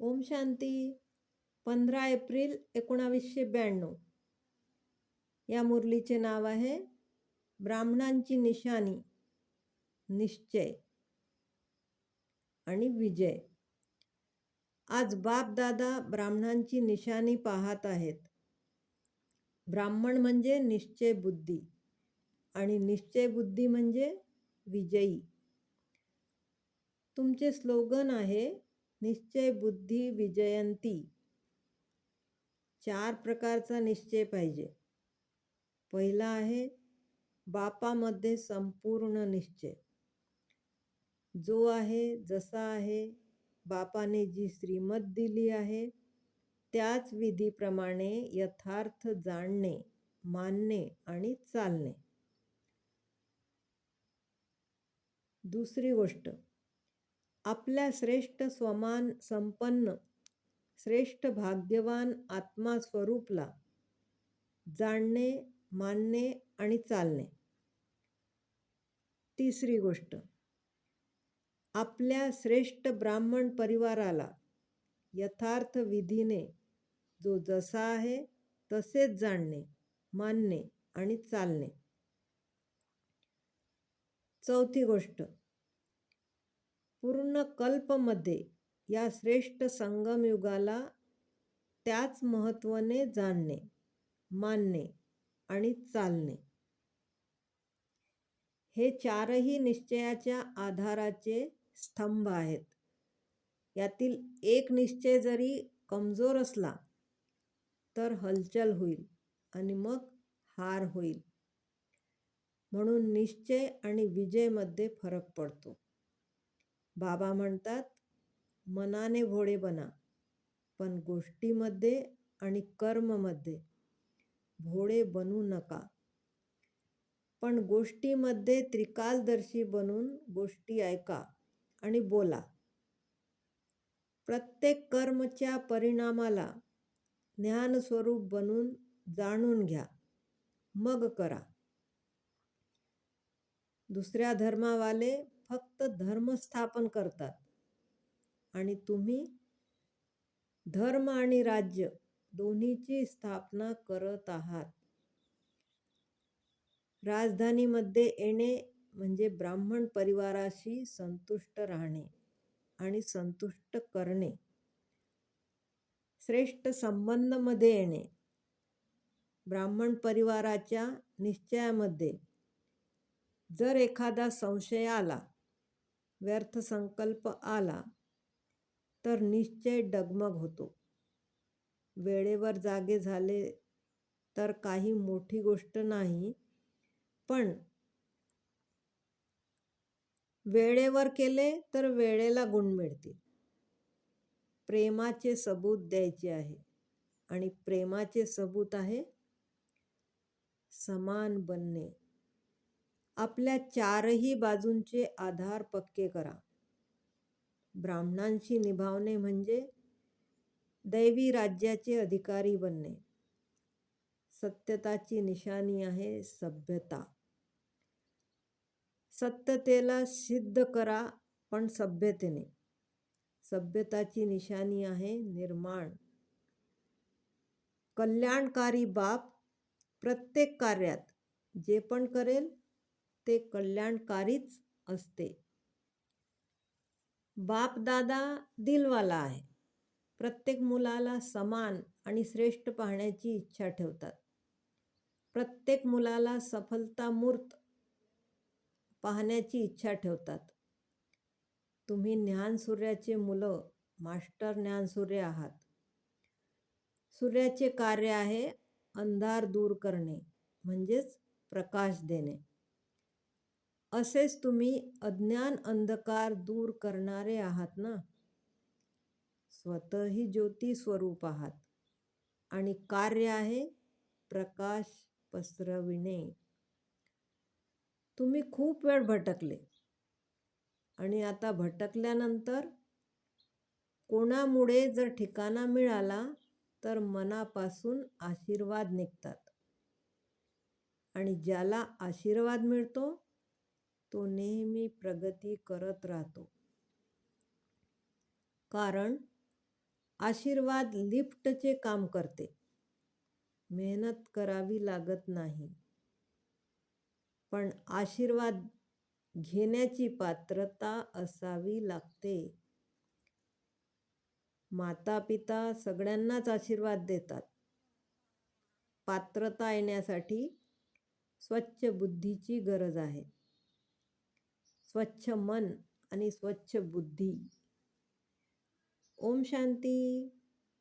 ओम शांती. पंधरा एप्रिल एकोणावीसशे ब्याण्णव. या मुरलीचे नाव आहे ब्राह्मणांची निशाणी निश्चय आणि विजय. आज बाप दादा ब्राह्मणांची निशाणी पाहत आहेत. ब्राह्मण म्हणजे निश्चय बुद्धी आणि निश्चय बुद्धी म्हणजे विजयी. तुमचे स्लोगन आहे निश्चय बुद्धी विजयंती. चार प्रकारचा निश्चय पाहिजे. पहिला आहे बापामध्ये संपूर्ण निश्चय. जो आहे जसा आहे बापाने जी श्रीमत दिली आहे त्याच विधीप्रमाणे यथार्थ जाणणे मानणे आणि चालणे. दुसरी गोष्ट आपल्या श्रेष्ठ स्वमान संपन्न श्रेष्ठ भाग्यवान आत्मा स्वरूपला जाणणे मानणे आणि चालणे. तिसरी गोष्ट आपल्या श्रेष्ठ ब्राह्मण परिवाराला यथार्थ विधीने जो जसा आहे तसेच जाणणे मानणे आणि चालणे. चौथी गोष्ट पूर्ण कल्पमध्ये या श्रेष्ठ संगमयुगाला त्याच महत्त्वाने जाणणे मानणे आणि चालणे. हे चारही निश्चयाच्या आधाराचे स्तंभ आहेत. यातील एक निश्चय जरी कमजोर असला तर हलचल होईल आणि मग हार होईल. म्हणून निश्चय आणि विजयमध्ये फरक पडतो. बाबा म्हणतात मनाने भोळे बना पण गोष्टीमध्ये आणि कर्ममध्ये भोळे बनू नका. पण गोष्टीमध्ये त्रिकालदर्शी बनून गोष्टी ऐका आणि बोला. प्रत्येक कर्मच्या परिणामाला ज्ञानस्वरूप बनून जाणून घ्या. मग करा. दुसऱ्या धर्मावाले फक्त धर्मस्थापन करतात. आणि तुम्ही धर्म आणि राज्य दोन्हीची स्थापना करत आहात. राजधानीमध्ये येणे म्हणजे ब्राह्मण परिवाराशी संतुष्ट राहणे आणि संतुष्ट करणे. श्रेष्ठ संबंधमध्ये येणे. ब्राह्मण परिवाराच्या निश्चयामध्ये जर एखादा संशय आला व्यर्थ संकल्प आला तर निश्चय डगमग होतो. वेळेवर जागे झाले तर काही मोठी गोष्ट नाही पण वेळेवर केले तर वेळेला गुण मिळतील. प्रेमाचे सबूत द्यायचे आहे आणि प्रेमाचे सबूत आहे समान बनणे. आपल्या चारही बाजूंचे आधार पक्के करा. ब्राह्मणांशी निभावणे म्हणजे दैवी राज्याचे अधिकारी बनणे. सत्यताची निशाणी आहे सभ्यता. सत्यतेला सिद्ध करा पण सभ्यतेने. सभ्यताची निशाणी आहे निर्माण. कल्याणकारी बाप प्रत्येक कार्यात जे पण करेल ते कल्याणकारीच असते. बाप दादा दिलवाला आहे. प्रत्येक मुलाला समान आणि श्रेष्ठ पाहण्याची इच्छा ठेवतात. प्रत्येक मुलाला सफलता मूर्त पाहण्याची इच्छा ठेवतात. तुम्ही ज्ञानसूर्याचे मुलं मास्टर ज्ञानसूर्य आहात. सूर्याचे कार्य आहे अंधार दूर करणे म्हणजेच प्रकाश देणे. असेच तुम्ही अज्ञान अंधकार दूर करणारे आहात ना? स्वतःही ज्योती स्वरूप आहात. आणि कार्य आहे प्रकाश पसरविणे. तुम्ही खूप वेळ भटकले. आणि आता भटकल्यानंतर कोणामुळे जर ठिकाणा मिळाला तर मनापासून आशीर्वाद निघतात. आणि ज्याला आशीर्वाद मिळतो तो नेहमी प्रगती करत राहतो. कारण आशीर्वाद लिफ्टचे काम करते. मेहनत करावी लागत नाही. पण आशीर्वाद घेण्याची पात्रता असावी लागते. माता पिता सगळ्यांनाच आशीर्वाद देतात. पात्रता येण्यासाठी स्वच्छ बुद्धीची गरज आहे. स्वच्छ मन आणि स्वच्छ बुद्धी ओम शांती